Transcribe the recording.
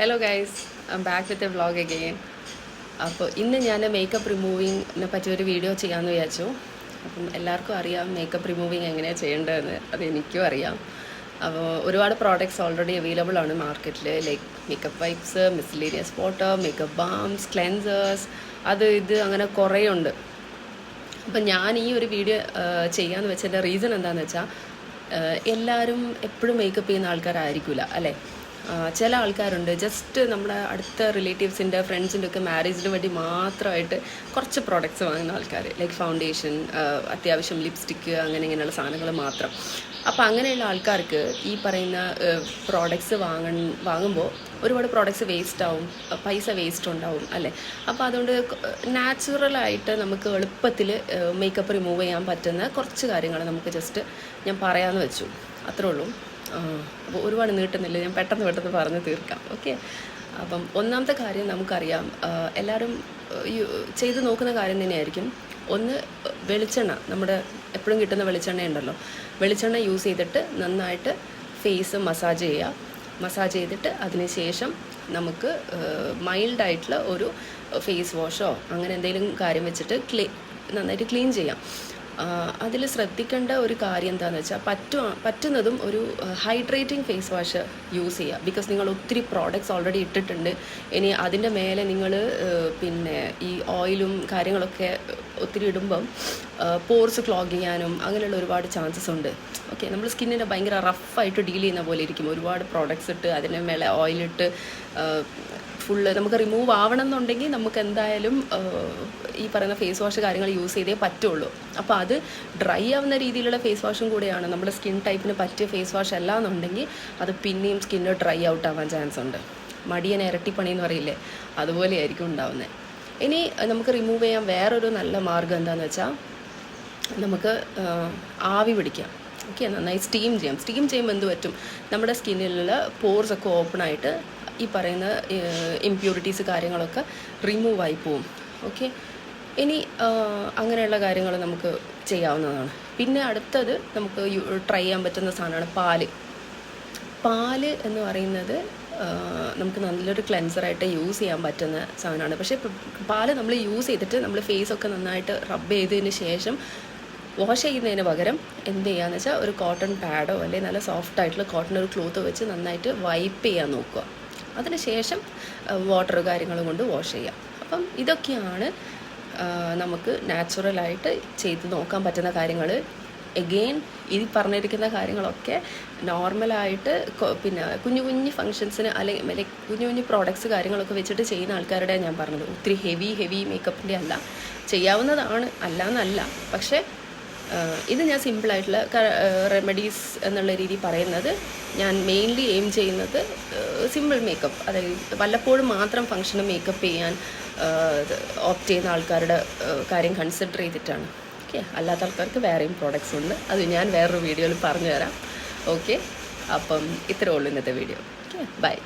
Hello guys back with a vlog again അപ്പോൾ ഇന്ന് ഞാൻ മേക്കപ്പ് റിമൂവിങ്ങിനെ പറ്റി ഒരു വീഡിയോ ചെയ്യാമെന്ന് വിചാരിച്ചു. അപ്പം എല്ലാവർക്കും അറിയാം മേക്കപ്പ് റിമൂവിങ് എങ്ങനെയാണ് ചെയ്യേണ്ടതെന്ന്. അത് എനിക്കും അറിയാം. അപ്പോൾ ഒരുപാട് പ്രോഡക്ട്സ് ഓൾറെഡി അവൈലബിൾ ആണ് മാർക്കറ്റിൽ like makeup wipes miscellaneous water makeup balms cleansers അത് ഇത് അങ്ങനെ കുറേ ഉണ്ട് അപ്പം ഞാൻ ഈ ഒരു വീഡിയോ ചെയ്യാമെന്ന് വെച്ചതിന്റെ റീസൺ എന്താണെന്ന് വെച്ചാൽ എല്ലാവരും എപ്പോഴും മേക്കപ്പ് ചെയ്യുന്ന ആൾക്കാരായിരിക്കില്ല അല്ലേ? ചില ആൾക്കാരുണ്ട്. ജസ്റ്റ് നമ്മുടെ അടുത്ത റിലേറ്റീവ്സിന്റെ ഫ്രണ്ട്സിന്റെ ഒക്കെ മാരേജിന് വേണ്ടി മാത്രമായിട്ട് കുറച്ച് പ്രോഡക്റ്റ്സ് വാങ്ങുന്ന ആൾക്കാർ ലൈക്ക് ഫൗണ്ടേഷൻ അത്യാവശ്യം ലിപ്സ്റ്റിക്ക് അങ്ങനെ ഇങ്ങനെയുള്ള സാധനങ്ങൾ മാത്രം. അപ്പോൾ അങ്ങനെയുള്ള ആൾക്കാർക്ക് ഈ പറയുന്ന പ്രോഡക്റ്റ്സ് വാങ്ങ വാങ്ങുമ്പോൾ ഒരുപാട് പ്രോഡക്റ്റ്സ് വേസ്റ്റ് ആവും. പൈസ വേസ്റ്റ് ഉണ്ടാവും അല്ലേ? അപ്പോൾ അതുകൊണ്ട് നാച്ചുറലായിട്ട് നമുക്ക് എളുപ്പത്തിൽ മേക്കപ്പ് റിമൂവ് ചെയ്യാൻ പറ്റുന്ന കുറച്ച് കാര്യങ്ങൾ നമുക്ക് ജസ്റ്റ് ഞാൻ പറയാമെന്ന് വെച്ചു. അത്രേ ഉള്ളൂ. അപ്പോൾ ഒരുപാട് നീട്ടുന്നില്ല. ഞാൻ പെട്ടെന്ന് പെട്ടെന്ന് പറഞ്ഞ് തീർക്കാം. ഓക്കെ അപ്പം ഒന്നാമത്തെ കാര്യം നമുക്കറിയാം എല്ലാവരും ആഹ് ചെയ്ത് നോക്കുന്ന കാര്യം തന്നെയായിരിക്കും. ഒന്ന് വെളിച്ചെണ്ണ. നമ്മുടെ എപ്പോഴും കിട്ടുന്ന വെളിച്ചെണ്ണ ഉണ്ടല്ലോ. വെളിച്ചെണ്ണ യൂസ് ചെയ്തിട്ട് നന്നായിട്ട് ഫേസ് മസാജ് ചെയ്യുക. മസാജ് ചെയ്തിട്ട് അതിനുശേഷം നമുക്ക് മൈൽഡായിട്ടുള്ള ഒരു ഫേസ് വാഷോ അങ്ങനെ എന്തെങ്കിലും കാര്യം വെച്ചിട്ട് ക്ലീ നന്നായിട്ട് ക്ലീൻ ചെയ്യാം. അതിൽ ശ്രദ്ധിക്കേണ്ട ഒരു കാര്യം എന്താണെന്ന് വെച്ചാൽ പറ്റുക പറ്റുന്നതും ഒരു ഹൈഡ്രേറ്റിംഗ് ഫേസ് വാഷ് യൂസ് ചെയ്യുക ബിക്കോസ് നിങ്ങൾ ഒത്തിരി പ്രോഡക്റ്റ്സ് ഓൾറെഡി ഇട്ടിട്ടുണ്ട്. ഇനി അതിന്റെ മേലെ നിങ്ങൾ പിന്നെ ഈ ഓയിലും കാര്യങ്ങളൊക്കെ ഒത്തിരി ഇടുമ്പം പോർസ് ക്ലോഗ് ചെയ്യാനും അങ്ങനെയുള്ള ഒരുപാട് ചാൻസസ് ഉണ്ട്. ഓക്കെ നമ്മൾ സ്കിന്നിനെ ഭയങ്കര റഫായിട്ട് ഡീൽ ചെയ്യുന്ന പോലെ ഇരിക്കും. ഒരുപാട് പ്രോഡക്റ്റ്സ് ഇട്ട് അതിന്റെ മേലെ ഓയിലിട്ട് ഫുള്ള് നമുക്ക് റിമൂവ് ആവണം എന്നുണ്ടെങ്കിൽ നമുക്ക് എന്തായാലും ഈ പറയുന്ന ഫേസ് വാഷ് കാര്യങ്ങൾ യൂസ് ചെയ്തേ പറ്റുള്ളൂ. അപ്പോൾ അത് ഡ്രൈ ആവുന്ന രീതിയിലുള്ള ഫേസ് വാഷും കൂടെയാണ്. നമ്മുടെ സ്കിൻ ടൈപ്പിന് പറ്റിയ ഫേസ് വാഷ് അല്ല എന്നുണ്ടെങ്കിൽ അത് പിന്നെയും സ്കിന്ന് ഡ്രൈ ഔട്ട് ആവാൻ ചാൻസ് ഉണ്ട്. മടിയൻ ഇരട്ടിപ്പണി എന്ന് പറയില്ലേ? അതുപോലെയായിരിക്കും ഉണ്ടാവുന്നത് ഇനി നമുക്ക് റിമൂവ് ചെയ്യാൻ വേറൊരു നല്ല മാർഗം എന്താണെന്ന് വെച്ചാൽ നമുക്ക് ആവി പിടിക്കാം. ഓക്കെ നന്നായി സ്റ്റീം ചെയ്യാം. സ്റ്റീം ചെയ്യുമ്പോൾ എന്ത് പറ്റും? നമ്മുടെ സ്കിന്നിലുള്ള പോർസ് ഒക്കെ ഓപ്പൺ ആയിട്ട് ഈ പറയുന്ന ഇമ്പ്യൂരിറ്റീസ് കാര്യങ്ങളൊക്കെ റിമൂവ് ആയി പോവും. ഓക്കെ ഇനി അങ്ങനെയുള്ള കാര്യങ്ങൾ നമുക്ക് ചെയ്യാവുന്നതാണ്. പിന്നെ അടുത്തത് നമുക്ക് ട്രൈ ചെയ്യാൻ പറ്റുന്ന സാധനമാണ് പാൽ. പാൽ എന്ന് പറയുന്നത് നമുക്ക് നല്ലൊരു ക്ലെൻസറായിട്ട് യൂസ് ചെയ്യാൻ പറ്റുന്ന സാധനമാണ്. പക്ഷേ പാൽ നമ്മൾ യൂസ് ചെയ്തിട്ട് നമ്മൾ ഫേസ് ഒക്കെ നന്നായിട്ട് റബ്ബ് ചെയ്തതിന് ശേഷം വാഷ് ചെയ്യുന്നതിന് പകരം എന്ത് ചെയ്യാന്ന് വെച്ചാൽ ഒരു കോട്ടൺ പാഡോ അല്ലെങ്കിൽ നല്ല സോഫ്റ്റ് ആയിട്ടുള്ള കോട്ടൺ ഒരു ക്ലോത്ത് വെച്ച് നന്നായിട്ട് വൈപ്പ് ചെയ്യാൻ നോക്കുക. അതിന് ശേഷം വാട്ടർ കാര്യങ്ങളും കൊണ്ട് വാഷ് ചെയ്യാം. അപ്പം ഇതൊക്കെയാണ് നമുക്ക് നാച്ചുറലായിട്ട് ചെയ്ത് നോക്കാൻ പറ്റുന്ന കാര്യങ്ങൾ എഗെയിൻ ഈ പറഞ്ഞിരിക്കുന്ന കാര്യങ്ങളൊക്കെ നോർമലായിട്ട് പിന്നെ കുഞ്ഞു കുഞ്ഞു ഫങ്ഷൻസിന് അല്ലെങ്കിൽ ലൈക്ക് കുഞ്ഞു കുഞ്ഞു പ്രോഡക്ട്സ് കാര്യങ്ങളൊക്കെ വെച്ചിട്ട് ചെയ്യുന്ന ആൾക്കാരുടെ ഞാൻ പറഞ്ഞത്. ഒത്തിരി ഹെവി ഹെവി മേക്കപ്പിന്റെ അല്ല. ചെയ്യാവുന്നതാണ് അല്ല എന്നല്ല പക്ഷേ ഇത് ഞാൻ സിമ്പിളായിട്ടുള്ള റെമഡീസ് എന്നുള്ള രീതി പറയുന്നത് ഞാൻ മെയിൻലി എയിം ചെയ്യുന്നത് സിമ്പിൾ മേക്കപ്പ് അതായത് വല്ലപ്പോഴും മാത്രം ഫങ്ഷന് മേക്കപ്പ് ചെയ്യാൻ ഓപ്റ്റ് ചെയ്യുന്ന ആൾക്കാരുടെ കാര്യം കൺസിഡർ ചെയ്തിട്ടാണ്. ഓക്കെ അല്ലാത്ത ആൾക്കാർക്ക് വേറെയും പ്രോഡക്റ്റ്സ് ഉണ്ട്. അത് ഞാൻ വേറൊരു വീഡിയോയിൽ പറഞ്ഞു തരാം ഓക്കെ അപ്പം ഇത്രേ ഉള്ളൂ ഇന്നത്തെ വീഡിയോ ഓക്കെ ബൈ